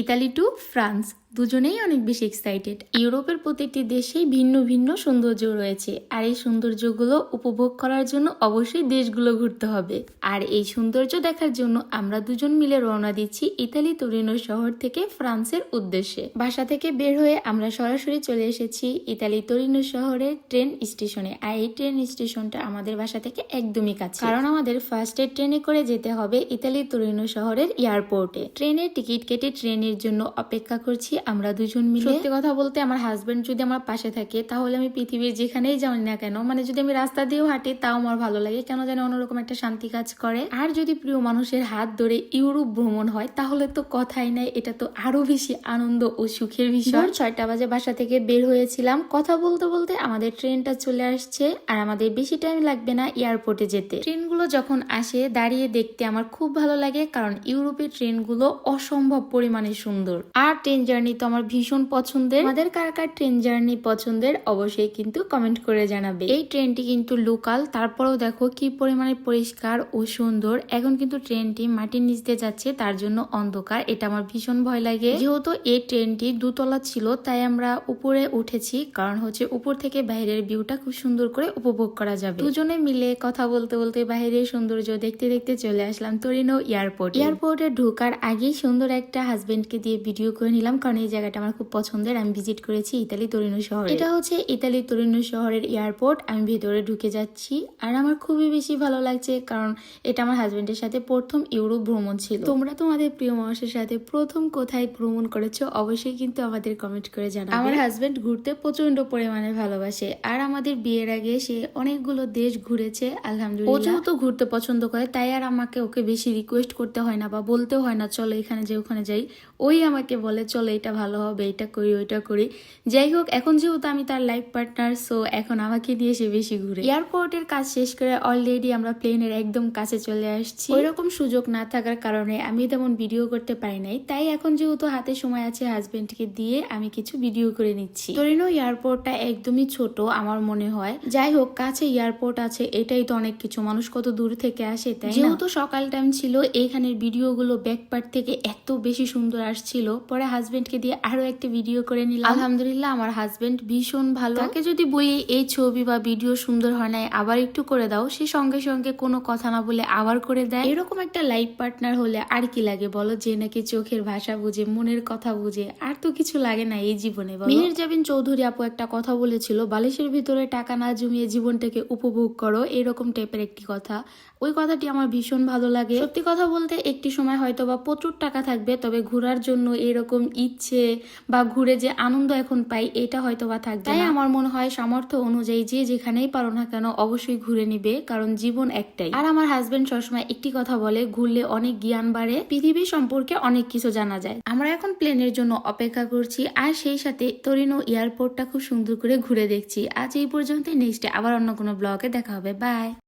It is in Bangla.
ইতালি টু ফ্রান্স দুজনেই অনেক বেশি এক্সাইটেড ইউরোপের প্রতিটি দেশেই ভিন্ন ভিন্ন সৌন্দর্য রয়েছে, আর এই সৌন্দর্যগুলো উপভোগ করার জন্য অবশ্যই দেশগুলো ঘুরতে হবে। আর এই সৌন্দর্য দেখার জন্য আমরা দুজন মিলে রওনা দিচ্ছি ইতালি, তোরিনো শহর থেকে ফ্রান্সের উদ্দেশ্যে। বাসা থেকে বের হয়ে আমরা সরাসরি চলে এসেছি ইতালি, তোরিনো শহরের ট্রেন স্টেশনে। আর এই ট্রেন স্টেশনটা আমাদের বাসা থেকে একদমই কাছে। কারণ আমাদের ফার্স্ট ফার্স্টে ট্রেনে করে যেতে হবে ইতালি, তোরিনো শহরের এয়ারপোর্টে ট্রেনের টিকিট কেটে ট্রেনের জন্য অপেক্ষা করছি আমরা দুজন মিলে সত্যি কথা বলতে আমার হাজবেন্ড যদি আমার পাশে থাকে, তাহলে আমি পৃথিবীর যেখানেই যাই না কেন মানে যদি আমি রাস্তা দিয়েও হাঁটি, তাও আমার ভালো লাগে। কেন জানি অন্যরকম একটা শান্তি কাজ করে। আর যদি প্রিয় মানুষের হাত ধরে ইউরোপ ভ্রমণ হয়, তাহলে তো কথাই নাই, এটা তো আরও বেশি আনন্দ ও সুখের বিষয়। ছয়টা বাজে বাসা থেকে বের হয়েছিলাম। কথা বলতে বলতে আমাদের ট্রেনটা চলে আসছে, আর আমাদের বেশি টাইম লাগবে না এয়ারপোর্টে যেতে। ট্রেনগুলো যখন আসে, দাঁড়িয়ে দেখতে আমার খুব ভালো লাগে, কারণ ইউরোপের ট্রেনগুলো অসম্ভব পরিমাণে সুন্দর। আর ট্রেন জার্নি তো আমার ভীষণ পছন্দের। আমাদের কার কার ট্রেন জার্নি পছন্দের অবশ্যই কিন্তু কমেন্ট করে জানাবে। এই ট্রেনটি কিন্তু লোকাল তারপরেও দেখো কি পরিমাণে পরিষ্কার ও সুন্দর। এখন কিন্তু ট্রেনটি মাটির নিচ দিয়ে যাচ্ছে তার জন্য অন্ধকার এটা আমার ভীষণ ভয় লাগে। যেহেতু এই ট্রেনটি দুতলা ছিল তাই আমরা উপরে উঠেছি কারণ হচ্ছে উপর থেকে বাইরের ভিউটা খুব সুন্দর করে উপভোগ করা যাবে। দুজনে মিলে কথা বলতে বলতে বাইরের সৌন্দর্য দেখতে দেখতে চলে আসলাম তরিনো এয়ারপোর্ট। এয়ারপোর্টে ঢোকার আগেই সুন্দর একটা হাজবেন্ডকে দিয়ে ভিডিও করে নিলাম কারণ এই জায়গাটা আমার খুব পছন্দের। আমি ভিজিট করেছি ইতালি তরিনো শহরে। এটা হচ্ছে ইতালি তরিনো শহরের এয়ারপোর্ট। আমি ভেতরে ঢুকে যাচ্ছি। আর আমার খুবই বেশি ভালো লাগছে কারণ এটা আমার হাজবেন্ডের সাথে প্রথম ইউরোপ ভ্রমণ ছিল। তোমরা তোমাদের প্রিয় মানুষের সাথে প্রথম কোথায় ভ্রমণ করেছ অবশ্যই কিন্তু আমাদের কমেন্ট করে জানাবে। আমার হাজবেন্ড ঘুরতে প্রচণ্ড পরিমাণে ভালোবাসে। আর আমাদের বিয়ের আগে সে অনেকগুলো দেশ ঘুরেছে আলহামদুলিল্লাহ। ও যেহেতু ঘুরতে পছন্দ করে তাই আর আমাকে ওকে বেশি রিকোয়েস্ট করতে হয় না বা বলতেও হয় না চলো এখানে যে ওখানে যাই। ওই আমাকে বলে, চলো এটা ভালো হবে, এটা করি, ওইটা করি। যাই হোক, এখন যেহেতু আমি তার লাইফ পার্টনার সো এখন আমাকে দিয়ে সে বেশি ঘুরে। এয়ারপোর্টের কাজ শেষ করে অলরেডি আমরা প্লেনের একদম কাছে চলে আসছি। ওইরকম সুযোগ না থাকার কারণে আমি তেমন ভিডিও করতে পারি নাই। তাই এখন যেহেতু হাতে সময় আছে হাজবেন্ডকে দিয়ে আমি কিছু ভিডিও করে নিচ্ছি। তোরিনো এয়ারপোর্টটা একদমই ছোট, আমার মনে হয়। যাই হোক, কাছে এয়ারপোর্ট আছে, এটাই তো অনেক কিছু। মানুষ কত দূর থেকে আসে, তাই? যেহেতু সকাল টাইম ছিল এইখানের ভিডিওগুলো ব্যাক পার্ট থেকে এত বেশি সুন্দর আসছিল পরে হাজবেন্ডকে দিয়ে আরও একটা ভিডিও করে নিলাম। আলহামদুলিল্লাহ আমার হাজবেন্ড ভীষণ ভালো। তাকে যদি বলি এই ছবি বা ভিডিও সুন্দর হয় নাই আবার একটু করে দাও। সে সঙ্গে সঙ্গে কোনো কথা না বলে আবার করে দেয়। এরকম একটা লাইফ পার্টনার হলে আর কি লাগে বলো? যে নাকি চোখের ভাষা বুঝে মনের কথা বুঝে আর তো কিছু লাগে না এই জীবনে মেহের জাবিন চৌধুরী আপু একটা কথা বলেছিল বালিশের ভিতরে টাকা না জমিয়ে জীবনটাকে উপভোগ করো। এরকম টাইপের একটি কথা। ওই কথাটি আমার ভীষণ ভালো লাগে। সত্যি কথা বলতে একটি সময় হয়তো বা প্রচুর টাকা থাকবে তবে ঘোরার জন্য এরকম ইচ্ছে বা ঘুরে যে আনন্দ এখন পাই এটা হয়তো বা থাকবে তাই আমার মনে হয় সামর্থ্য অনুযায়ী যে যেখানেই পারো না কেন অবশ্যই ঘুরে নিবে কারণ জীবন একটাই। আর আমার হাজবেন্ড সবসময় একটি কথা বলে ঘুরলে অনেক জ্ঞান বাড়ে পৃথিবী সম্পর্কে অনেক কিছু জানা যায়। আমরা এখন প্লেনের জন্য অপেক্ষা করছি আর সেই সাথে তরিনো এয়ারপোর্টটা খুব সুন্দর করে ঘুরে দেখছি। আজ এই পর্যন্ত নেক্সটে আবার অন্য কোনো ব্লগে দেখা হবে। বাই